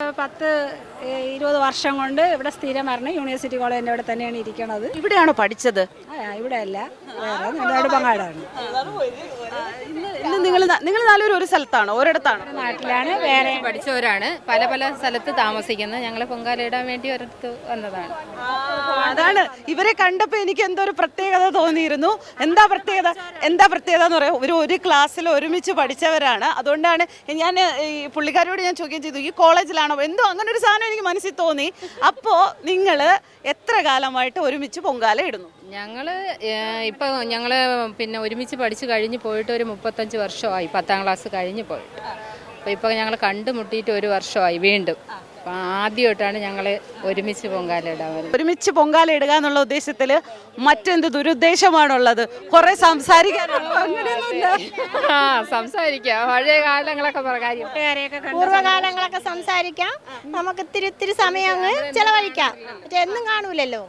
പത്ത് ഇരുപത് വർഷം കൊണ്ട് ഇവിടെ സ്ഥിരമായിരുന്നു യൂണിവേഴ്സിറ്റി കോളേജിന്റെ അവിടെ തന്നെയാണ് ഇരിക്കണത്. ഇവിടെയാണോ പഠിച്ചത്? ഇവിടെ അല്ല നെടുമ്പങ്ങാടാണ് ഇന്ന് ഇന്ന് നിങ്ങൾ നിങ്ങൾ നാലുപേരും ഒരു സ്ഥലത്താണ്? ഒരിടത്താണോ? നാട്ടിലാണ് വേറെ പഠിച്ചവരാണ്. പല പല സ്ഥലത്ത് താമസിക്കുന്നത്. ഞങ്ങൾ പൊങ്കാലയിടാൻ വേണ്ടി ഒരിടത്ത് വന്നതാണ്. അതാണ്. ഇവരെ കണ്ടപ്പോ എനിക്ക് എന്തോ ഒരു പ്രത്യേകത തോന്നിയിരുന്നു. എന്താ പ്രത്യേകത? എന്താ പ്രത്യേകത എന്ന് പറയാം. ഒരു ഒരു ക്ലാസ്സിൽ ഒരുമിച്ച് പഠിച്ചവരാണ്. അതുകൊണ്ടാണ് ഞാൻ ഈ പുള്ളിക്കാരോട് ഞാൻ ചോദ്യം ചെയ്തു ഈ കോളേജിലാണോ? എന്തോ അങ്ങനെ ഒരു സാധനം എനിക്ക് മനസ്സിൽ തോന്നി. അപ്പോ നിങ്ങൾ എത്ര കാലമായിട്ട് ഒരുമിച്ച് പൊങ്കാല ഇടുന്നു? ഞങ്ങൾ ഇപ്പോൾ ഞങ്ങൾ പിന്നെ ഒരുമിച്ച് പഠിച്ച് കഴിഞ്ഞ് പോയിട്ട് ഒരു മുപ്പത്തഞ്ച് വർഷമായി. പത്താം ക്ലാസ് കഴിഞ്ഞ് പോയിട്ട്. അപ്പോൾ ഇപ്പോൾ ഞങ്ങൾ കണ്ടുമുട്ടിയിട്ട് ഒരു വർഷമായി വീണ്ടും. ആദ്യമായിട്ടാണ് ഞങ്ങൾ ഒരുമിച്ച് പൊങ്കാല ഇടാൻ ഒരുമിച്ച് പൊങ്കാല ഇടുക എന്നുള്ള ഉദ്ദേശത്തിൽ മറ്റെന്ത് ദുരുദ്ദേശമാണുള്ളത്? കുറെ സംസാരിക്കാനുള്ള. അങ്ങനെയൊന്നുമില്ല. ആ സംസാരിക്കാം. പഴയ കാലങ്ങളൊക്കെ പൂർവകാലങ്ങളൊക്കെ സംസാരിക്കാം. നമുക്ക് ഇത്തിരി ഇത്തിരി സമയം അങ്ങ് ചെലവഴിക്കാം. പക്ഷെ എന്നും കാണൂലല്ലോ.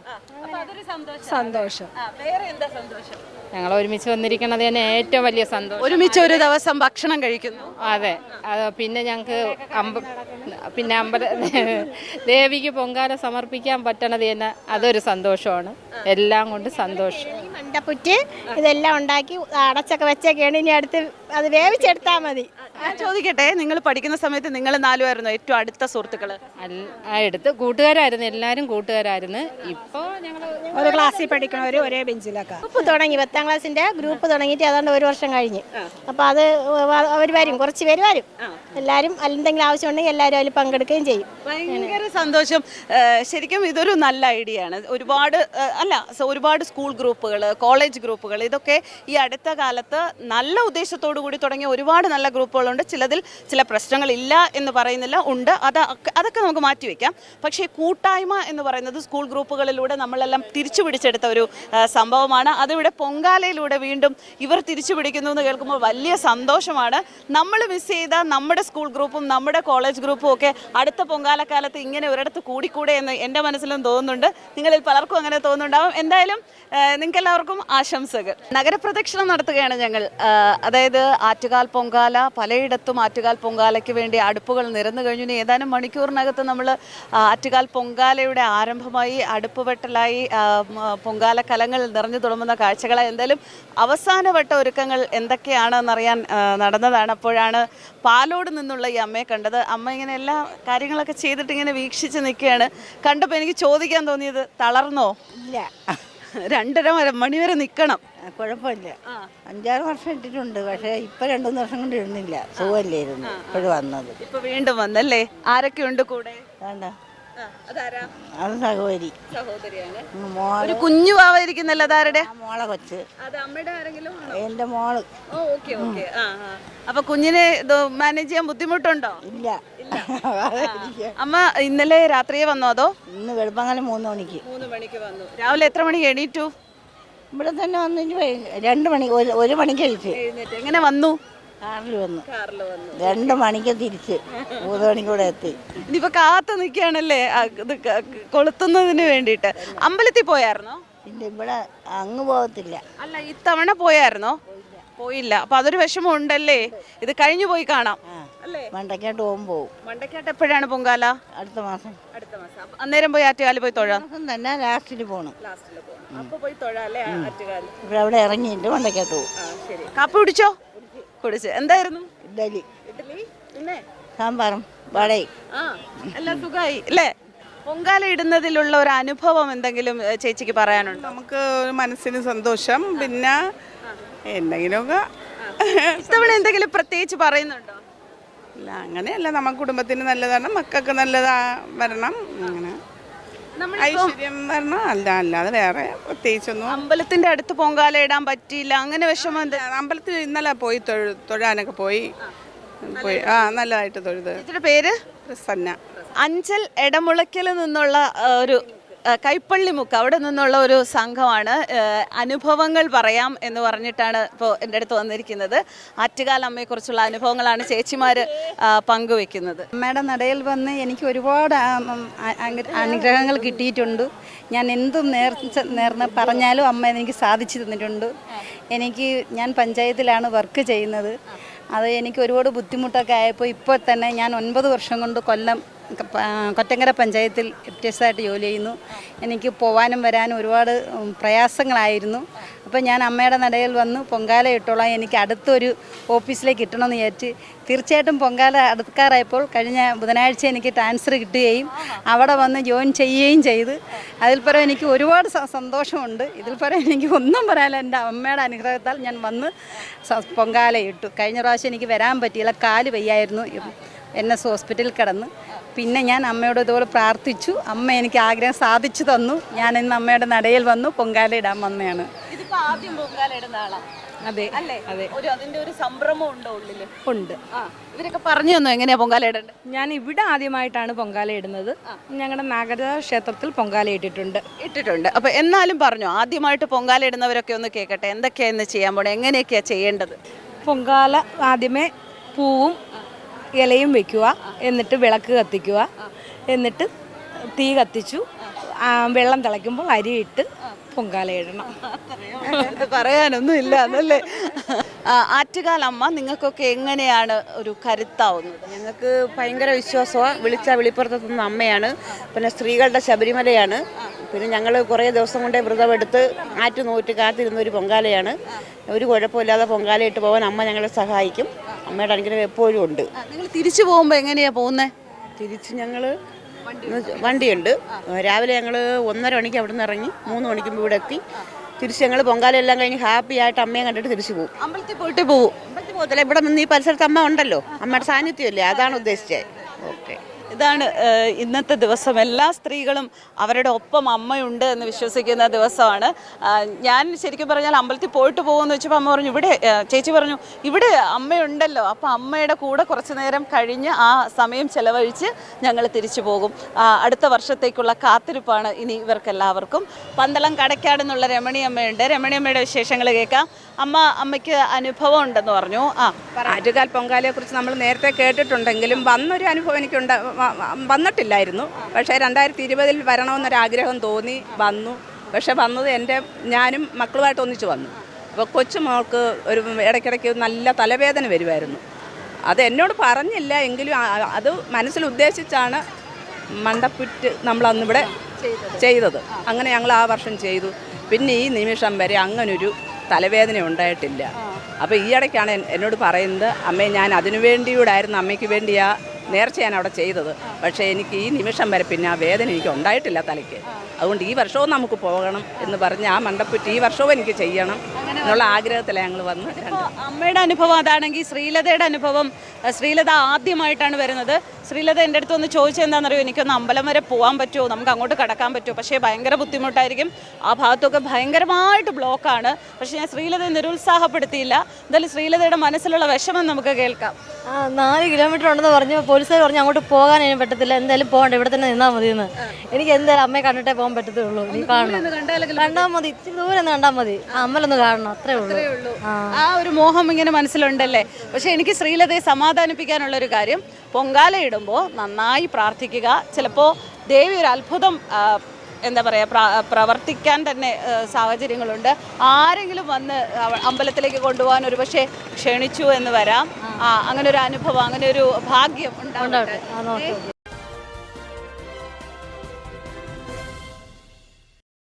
സന്തോഷം. ഞങ്ങൾ ഒരുമിച്ച് വന്നിരിക്കുന്നത് തന്നെ ഏറ്റവും വലിയ സന്തോഷം. ഒരുമിച്ച് ഒരു ദിവസം ഭക്ഷണം കഴിക്കുന്നു. അതെ. അത് പിന്നെ ഞങ്ങൾക്ക് അമ്പ പിന്നെ അമ്പല ദേവിക്ക് പൊങ്കാല സമർപ്പിക്കാൻ പറ്റണത് തന്നെ അതൊരു സന്തോഷമാണ്. എല്ലാം കൊണ്ട് സന്തോഷം. മണ്ടപ്പുറ്റ് ഇതെല്ലാം ഉണ്ടാക്കി അടച്ചൊക്കെ വെച്ചൊക്കെയാണ് ഇനി അടുത്ത് അത് വേവിച്ചെടുത്താൽ മതി. ഞാൻ ചോദിക്കട്ടെ നിങ്ങൾ പഠിക്കുന്ന സമയത്ത് നിങ്ങൾ നാലുമായിരുന്നു ഏറ്റവും അടുത്ത സുഹൃത്തുക്കൾ അടുത്ത് കൂട്ടുകാരായിരുന്നു എല്ലാവരും കൂട്ടുകാരായിരുന്നു. ഇപ്പോൾ ഞങ്ങൾ ഒരു ക്ലാസ്സിൽ പഠിക്കണവർ ഒരേ ബെഞ്ചിലൊക്കെ. ഗ്രൂപ്പ് തുടങ്ങി പത്താം ക്ലാസ്സിന്റെ ഗ്രൂപ്പ് തുടങ്ങിയിട്ട് ഏതാണ്ട് ഒരു വർഷം കഴിഞ്ഞ്. അപ്പോൾ അത് അവർ വരും കുറച്ച് പേര് വരും. എല്ലാവരും എന്തെങ്കിലും ആവശ്യമുണ്ടെങ്കിൽ എല്ലാവരും അതിൽ പങ്കെടുക്കുകയും ചെയ്യും. ഭയങ്കര സന്തോഷം. ശരിക്കും ഇതൊരു നല്ല ഐഡിയ ആണ്. ഒരുപാട് അല്ല സ- ഒരുപാട് സ്കൂൾ ഗ്രൂപ്പുകൾ കോളേജ് ഗ്രൂപ്പുകൾ ഇതൊക്കെ ഈ അടുത്ത കാലത്ത് നല്ല ഉദ്ദേശത്തോടു കൂടി തുടങ്ങിയ ഒരുപാട് നല്ല ഗ്രൂപ്പുകളുണ്ട് ചിലതിൽ ചില പ്രശ്നങ്ങളില്ല എന്ന് പറയുന്നില്ല. ഉണ്ട്. അത് അതൊക്കെ നമുക്ക് മാറ്റിവെക്കാം പക്ഷേ കൂട്ടായ്മ എന്ന് പറയുന്നത് സ്കൂൾ ഗ്രൂപ്പുകളിലൂടെ നമ്മളെല്ലാം തിരിച്ചു പിടിച്ചെടുത്ത ഒരു സംഭവമാണ്. അതിവിടെ പൊങ്കാലയിലൂടെ വീണ്ടും ഇവർ തിരിച്ചു പിടിക്കുന്നു എന്ന് കേൾക്കുമ്പോൾ വലിയ സന്തോഷമാണ്. നമ്മൾ മിസ് ചെയ്ത നമ്മുടെ സ്കൂൾ ഗ്രൂപ്പും നമ്മുടെ കോളേജ് ഗ്രൂപ്പും ഒക്കെ അടുത്ത പൊങ്കാലക്കാലത്ത് ഇങ്ങനെ ഒരിടത്ത് കൂടിക്കൂടെ എന്ന് എന്റെ മനസ്സിലും തോന്നുന്നുണ്ട്. നിങ്ങളിൽ പലർക്കും അങ്ങനെ തോന്നുന്നുണ്ടാവും. എന്തായാലും നിങ്ങൾക്ക് എല്ലാവർക്കും ആശംസകൾ. നഗരപ്രദക്ഷിണം നടത്തുകയാണ് ഞങ്ങൾ. അതായത് ആറ്റുകാൽ പൊങ്കാല പലയിടത്തും ആറ്റുകാൽ പൊങ്കാലയ്ക്ക് വേണ്ടി അടുപ്പുകൾ നിരന്നു കഴിഞ്ഞു. ഇനി ഏതാനും മണിക്കൂറിനകത്ത് നമ്മൾ ആറ്റുകാൽ പൊങ്കാലയുടെ ആരംഭമായി അടുപ്പ് വെട്ടലായി പൊങ്കാല കലങ്ങൾ നിറഞ്ഞു തുടങ്ങുന്ന കാഴ്ചകളായി. എന്തായാലും അവസാനവട്ട ഒരുക്കങ്ങൾ എന്തൊക്കെയാണെന്നറിയാൻ നടന്നതാണ്. അപ്പോഴാണ് പാലോട് നിന്നുള്ള ഈ അമ്മയെ കണ്ടത്. അമ്മ ഇങ്ങനെ എല്ലാ കാര്യങ്ങളൊക്കെ ചെയ്തിട്ട് ഇങ്ങനെ വീക്ഷിച്ച് നിൽക്കുകയാണ്. കണ്ടപ്പോൾ എനിക്ക് ചോദിക്കാൻ തോന്നിയത് തളർന്നോ? ഇല്ല. രണ്ടര മണി വരെ നിൽക്കണം കുഴപ്പമില്ല. അഞ്ചാറ് വർഷം ഇട്ടിട്ടുണ്ട്. പക്ഷേ ഇപ്പൊ രണ്ടുമൂന്ന് വർഷം കൊണ്ട് ഇടുന്നില്ല. സുഖമല്ലായിരുന്നു. ഇപ്പോഴും വന്നത്. ഇപ്പൊ വീണ്ടും വന്നല്ലേ? ആരൊക്കെ ഉണ്ട് കൂടെ അത് സഹോദരി. ഒരു കുഞ്ഞു പാവായിരിക്കുന്നല്ലോ അതാരുടെ? മോളെ കൊച്ച്. എന്റെ മോൾ. അപ്പൊ കുഞ്ഞിനെ മാനേജ് ചെയ്യാൻ ബുദ്ധിമുട്ടുണ്ടോ? ഇല്ല. അമ്മ ഇന്നലെ രാത്രിയെ വന്നോ അതോ? ഇന്ന് വെളുപ്പങ്ങനെ മൂന്ന് മണിക്ക്. മൂന്ന് മണിക്ക് വന്നു. രാവിലെ എത്ര മണിക്ക് എണീറ്റു? ഇവിടെ തന്നെ വന്നു രണ്ട് മണി ഒരു ഒരു മണിക്ക് കഴിച്ച് എഴുന്നേറ്റ്. എങ്ങനെ വന്നു? കാറിൽ വന്നു. കാറിൽ വന്നു. രണ്ട് മണിക്ക് തിരിച്ച് മൂന്ന് മണിക്കൂടെ എത്തി. ഇനിയിപ്പോ കാത്തു നിൽക്കുകയാണല്ലേ ആ, ഇത് ക- കൊളുത്തുന്നതിന് വേണ്ടിയിട്ട്. അമ്പലത്തിൽ പോയായിരുന്നോ? പിന്നെ ഇവിടെ അങ്ങ് പോകത്തില്ല. അല്ല ഇത്തവണ പോയായിരുന്നോ? പോയില്ല. അപ്പൊ അതൊരു വിഷമം ഉണ്ടല്ലേ ഇത് കഴിഞ്ഞു പോയി കാണാം. അല്ലേ? മണ്ടക്കാട്ട് പോകും പോവും. മണ്ടക്കാട്ട് എപ്പോഴാണ് പൊങ്കാല? അടുത്ത മാസം. അടുത്ത മാസം. അന്നേരം പോയി ആറ്റുകാൽ പോയി തൊഴാം. തന്നെ ലാസ്റ്റിൽ പോണം. ലാസ്റ്റിൽ പോകണം അപ്പൊ പോയി തൊഴാം അല്ലേ ആറ്റുകാൽ ഇവിടെ അവിടെ ഇറങ്ങിയിട്ട് മണ്ടക്കാട്ട് പോകും. ആ ശരി. കാപ്പി കുടിച്ചോ? കുടിച്ച്. എന്തായിരുന്നു? ഇഡലി ഇഡ്ഡലി? പിന്നെ? സാമ്പാറും വടയും. എല്ലാം സുഖമായി അല്ലേ? പൊങ്കാല ഇടുന്നതിലുള്ള ഒരു അനുഭവം എന്തെങ്കിലും ചേച്ചിക്ക് പറയാനുണ്ടോ? നമുക്ക് ഒരു മനസ്സിന് സന്തോഷം. പിന്നെ എന്തെങ്കിലുമൊക്കെ. ഇത്തവണ എന്തെങ്കിലും പ്രത്യേകിച്ച് പറയുന്നുണ്ടോ? ഇല്ല അങ്ങനെയല്ല. നമ്മുടെ കുടുംബത്തിന് നല്ലതാണ് മക്കൾക്ക് നല്ലതാ വരണം അങ്ങനെ ഐശ്വര്യം വരണം അല്ല അല്ലാതെ വേറെ പ്രത്യേകിച്ചൊന്നും. അമ്പലത്തിന്റെ അടുത്ത് പൊങ്കാല ഇടാൻ പറ്റിയില്ല അങ്ങനെ വിഷമം അമ്പലത്തിൽ ഇന്നലെ പോയി തൊഴാനൊക്കെ പോയി. പോയി. ആ നല്ലതായിട്ട് തൊഴുത്. പേര്? പ്രസന്ന. അഞ്ചൽ എടമുളയ്ക്കൽ നിന്നുള്ള ഒരു കൈപ്പള്ളിമുക്ക് അവിടെ നിന്നുള്ള ഒരു സംഘമാണ്. അനുഭവങ്ങൾ പറയാം എന്ന് പറഞ്ഞിട്ടാണ് ഇപ്പോൾ എന്റെ അടുത്ത് വന്നിരിക്കുന്നത്. ആറ്റുകാൽ അമ്മയെക്കുറിച്ചുള്ള അനുഭവങ്ങളാണ് ചേച്ചിമാർ പങ്കുവെക്കുന്നത്. അമ്മയുടെ നടയിൽ വന്ന് എനിക്ക് ഒരുപാട് അനുഗ്രഹങ്ങൾ കിട്ടിയിട്ടുണ്ട്. ഞാൻ എന്തും നേർച്ച നേർന്ന് പറഞ്ഞാലും അമ്മ എനിക്ക് സാധിച്ചു തന്നിട്ടുണ്ട്. എനിക്ക് ഞാൻ പഞ്ചായത്തിലാണ് വർക്ക് ചെയ്യുന്നത്. അത് എനിക്ക് ഒരുപാട് ബുദ്ധിമുട്ടൊക്കെ ആയപ്പോൾ ഇപ്പോൾ തന്നെ ഞാൻ ഒൻപത് വർഷം കൊണ്ട് കൊല്ലം കൊറ്റങ്കര പഞ്ചായത്തിൽ എപ്റ്റേഴ്സായിട്ട് ജോലി ചെയ്യുന്നു. എനിക്ക് പോവാനും വരാനും ഒരുപാട് പ്രയാസങ്ങളായിരുന്നു. അപ്പോൾ ഞാൻ അമ്മയുടെ നടയിൽ വന്ന് പൊങ്കാല ഇട്ടോളാം എനിക്ക് അടുത്തൊരു ഓഫീസിലേക്ക് കിട്ടണമെന്ന് വിചാരിച്ച് തീർച്ചയായിട്ടും പൊങ്കാല അടുക്കാറായപ്പോൾ കഴിഞ്ഞ ബുധനാഴ്ച എനിക്ക് ട്രാൻസ്ഫർ കിട്ടുകയും അവിടെ വന്ന് ജോയിൻ ചെയ്യുകയും ചെയ്ത്. അതിൽ പരം എനിക്ക് ഒരുപാട് സന്തോഷമുണ്ട്. ഇതിൽ പരം എനിക്ക് ഒന്നും പറയാനില്ല. എന്റെ അമ്മയുടെ അനുഗ്രഹത്താൽ ഞാൻ വന്ന് പൊങ്കാല ഇട്ടു. കഴിഞ്ഞ പ്രാവശ്യം എനിക്ക് വരാൻ പറ്റിയില്ല. കാൽ വയ്യായിരുന്നു. എൻ എസ് ഹോസ്പിറ്റലിൽ കിടന്ന്. പിന്നെ ഞാൻ അമ്മയോട് ഇതുപോലെ പ്രാർത്ഥിച്ചു. അമ്മ എനിക്ക് ആഗ്രഹം സാധിച്ചു തന്നു. ഞാൻ ഇന്ന് അമ്മയുടെ നടയിൽ വന്നു. പൊങ്കാല ഇടാൻ വന്നതാണ്. ആദ്യം പൊങ്കാല ഇടുന്ന ആളാ? അതെ അതെ. ഒരു അതിന്റെ ഒരു സംഭ്രമം ഉണ്ടോ ഉള്ളിൽ? ഉണ്ട്. ഇവരൊക്കെ പറഞ്ഞു തന്നു എങ്ങനെയാ പൊങ്കാല ഇടേണ്ടത്? ഞാൻ ഇവിടെ ആദ്യമായിട്ടാണ് പൊങ്കാല ഇടുന്നത്. ഞങ്ങളുടെ നാഗര ക്ഷേത്രത്തിൽ പൊങ്കാല ഇട്ടിട്ടുണ്ട്. ഇട്ടിട്ടുണ്ട്. അപ്പൊ എന്നാലും പറഞ്ഞു ആദ്യമായിട്ട് പൊങ്കാല ഇടുന്നവരൊക്കെ ഒന്ന് കേൾക്കട്ടെ എന്തൊക്കെയാ ഇന്ന് ചെയ്യാൻ പോണേ? എങ്ങനെയൊക്കെയാ ചെയ്യേണ്ടത്? പൊങ്കാല ആദ്യമേ പൂവും ഇലയും വെക്കുക എന്നിട്ട് വിളക്ക് കത്തിക്കുക എന്നിട്ട് തീ കത്തിച്ചു. വെള്ളം തിളയ്ക്കുമ്പോൾ അരിയിട്ട് പൊങ്കാല ഇടണം. പറയാനൊന്നും ഇല്ല ആ, ആറ്റുകാലമ്മ നിങ്ങൾക്കൊക്കെ എങ്ങനെയാണ് ഒരു കരുത്താവുന്നത്? ഞങ്ങൾക്ക് ഭയങ്കര വിശ്വാസമാണ് വിളിച്ച വിളിപ്പുറത്തുനിന്ന് അമ്മയാണ്. പിന്നെ സ്ത്രീകളുടെ ശബരിമലയാണ്. പിന്നെ ഞങ്ങൾ കുറേ ദിവസം കൊണ്ടേ വ്രതമെടുത്ത് ആറ്റു നോറ്റ് കാത്തിരുന്ന ഒരു പൊങ്കാലയാണ്. ഒരു കുഴപ്പമില്ലാതെ പൊങ്കാലയിട്ട് പോകാൻ അമ്മ ഞങ്ങളെ സഹായിക്കും. അമ്മയുടെ അനുഗ്രഹം എപ്പോഴും ഉണ്ട്. നിങ്ങൾ തിരിച്ചു പോകുമ്പോൾ എങ്ങനെയാണ് പോകുന്നത് തിരിച്ച് ഞങ്ങൾ വണ്ടിയുണ്ട്. രാവിലെ ഞങ്ങൾ ഒന്നര മണിക്ക് അവിടെ നിന്ന് ഇറങ്ങി മൂന്ന് മണിക്കുമ്പോൾ ഇവിടെ എത്തി. തിരിച്ച് ഞങ്ങൾ പൊങ്കാലെല്ലാം കഴിഞ്ഞ് ഹാപ്പി ആയിട്ട് അമ്മയെ കണ്ടിട്ട് തിരിച്ചു പോകും അമ്പലത്തിൽ പോയിട്ട് പോകും അമ്പലത്തിൽ പോകത്തില്ല. ഇവിടെ നിന്ന് ഈ പരിസരത്ത് അമ്മ ഉണ്ടല്ലോ. അമ്മയുടെ സാന്നിധ്യമല്ലേ? അതാണ് ഉദ്ദേശിച്ചത്. ഇതാണ് ഇന്നത്തെ ദിവസം. എല്ലാ സ്ത്രീകളും അവരുടെ ഒപ്പം അമ്മയുണ്ട് എന്ന് വിശ്വസിക്കുന്ന ദിവസമാണ്. ഞാൻ ശരിക്കും പറഞ്ഞാൽ അമ്പലത്തിൽ പോയിട്ട് പോകുമെന്ന് വെച്ചപ്പോൾ അമ്മ പറഞ്ഞു ഇവിടെ ചേച്ചി പറഞ്ഞു ഇവിടെ അമ്മയുണ്ടല്ലോ. അപ്പോൾ അമ്മയുടെ കൂടെ കുറച്ച് നേരം കഴിഞ്ഞ് ആ സമയം ചെലവഴിച്ച് ഞങ്ങൾ തിരിച്ചു പോകും. അടുത്ത വർഷത്തേക്കുള്ള കാത്തിരിപ്പാണ് ഇനി ഇവർക്കെല്ലാവർക്കും. പന്തളം കടയ്ക്കാടെന്നുള്ള രമണിയമ്മയുണ്ട് രമണിയമ്മയുടെ വിശേഷങ്ങൾ കേൾക്കാം. അമ്മ അമ്മയ്ക്ക് അനുഭവം ഉണ്ടെന്ന് പറഞ്ഞു. ആ ആറ്റുകാൽ പൊങ്കാലയെ കുറിച്ച് നമ്മൾ നേരത്തെ കേട്ടിട്ടുണ്ടെങ്കിലും വന്നൊരു അനുഭവം എനിക്കുണ്ട്. വന്നിട്ടില്ലായിരുന്നു. പക്ഷേ രണ്ടായിരത്തി ഇരുപതിൽ വരണമെന്നൊരാഗ്രഹം തോന്നി വന്നു. പക്ഷേ വന്നത് എന്റെ ഞാനും മക്കളുമായിട്ട് ഒന്നിച്ച് വന്നു. അപ്പോൾ കൊച്ചുമോൾക്ക് ഒരു ഇടയ്ക്കിടയ്ക്ക് നല്ല തലവേദന വരുമായിരുന്നു. അത് എന്നോട് പറഞ്ഞില്ല എങ്കിലും അത് മനസ്സിൽ ഉദ്ദേശിച്ചാണ് മണ്ടപ്പുറ്റ് നമ്മൾ അന്നിവിടെ ചെയ്തത്. അങ്ങനെ ഞങ്ങൾ ആ വർഷം ചെയ്തു. പിന്നെ ഈ നിമിഷം വരെ അങ്ങനൊരു തലവേദന ഉണ്ടായിട്ടില്ല. അപ്പോൾ ഈ ഇടയ്ക്കാണ് എന്നോട് പറയുന്നത് അമ്മേ ഞാൻ അതിനു വേണ്ടിയൂടായിരുന്നു അമ്മയ്ക്ക് വേണ്ടിയാ നേർച്ച ഞാൻ അവിടെ ചെയ്തത്. പക്ഷേ എനിക്ക് ഈ നിമിഷം വരെ പിന്നെ ആ വേദന എനിക്ക് ഉണ്ടായിട്ടില്ല തലയ്ക്ക്. അതുകൊണ്ട് ഈ വർഷവും നമുക്ക് പോകണം എന്ന് പറഞ്ഞ് ആ മണ്ടപ്പുറ്റി ഈ വർഷവും എനിക്ക് ചെയ്യണം എന്നുള്ള ആഗ്രഹത്തിലാണ് ഞങ്ങൾ വന്ന് അമ്മയുടെ അനുഭവം അതാണെങ്കിൽ ശ്രീലതയുടെ അനുഭവം ശ്രീലത ആദ്യമായിട്ടാണ് വരുന്നത്. ശ്രീലത എന്റെ അടുത്ത് ഒന്ന് ചോദിച്ചത് എന്താണെന്നറിയോ? എനിക്കൊന്ന് അമ്പലം വരെ പോകാൻ പറ്റുമോ? നമുക്ക് അങ്ങോട്ട് കടക്കാൻ പറ്റുമോ? പക്ഷേ ഭയങ്കര ബുദ്ധിമുട്ടായിരിക്കും. ആ ഭാഗത്തൊക്കെ ഭയങ്കരമായിട്ട് ബ്ലോക്കാണ്. പക്ഷേ ഞാൻ ശ്രീലതയെ നിരുത്സാഹപ്പെടുത്തിയില്ല. എന്തായാലും ശ്രീലതയുടെ മനസ്സിലുള്ള വിഷമം നമുക്ക് കേൾക്കാം. ആ നാല് കിലോമീറ്റർ ഉണ്ടെന്ന് പറഞ്ഞു. പോലീസുകാർ പറഞ്ഞു അങ്ങോട്ട് പോകാൻ എനിക്ക് പറ്റത്തില്ല. എന്തായാലും പോകണ്ട. ഇവിടെ തന്നെ നിന്നാൽ മതി എന്ന് എനിക്ക് എന്തായാലും അമ്മയെ കണ്ടിട്ടേ പോകാൻ പറ്റത്തുള്ളൂ. നീ കാണണം. കണ്ടാൽ മതി. ഇച്ചിരി ദൂരം ഒന്ന് കണ്ടാൽ മതി. ആ അമ്മലൊന്ന് കാണണം. അത്രേ ഉള്ളൂ. ആ. ഒരു മോഹം ഇങ്ങനെ മനസ്സിലുണ്ടല്ലേ? പക്ഷെ എനിക്ക് ശ്രീലതയെ സമാധാനിപ്പിക്കാനുള്ള ഒരു കാര്യം പൊങ്കാല ഇടുമ്പോൾ നന്നായി പ്രാർത്ഥിക്കുക. ചിലപ്പോൾ ദേവി ഒരു അത്ഭുതം എന്താ പറയുക പ്രവർത്തിക്കാൻ തന്നെ സാഹചര്യങ്ങളുണ്ട്. ആരെങ്കിലും വന്ന് അമ്പലത്തിലേക്ക് കൊണ്ടുപോകാൻ ഒരു പക്ഷേ ക്ഷണിച്ചു എന്ന് വരാം. ആ. അങ്ങനെ ഒരു അനുഭവം അങ്ങനെ ഒരു ഭാഗ്യം ഉണ്ടാവട്ടെ.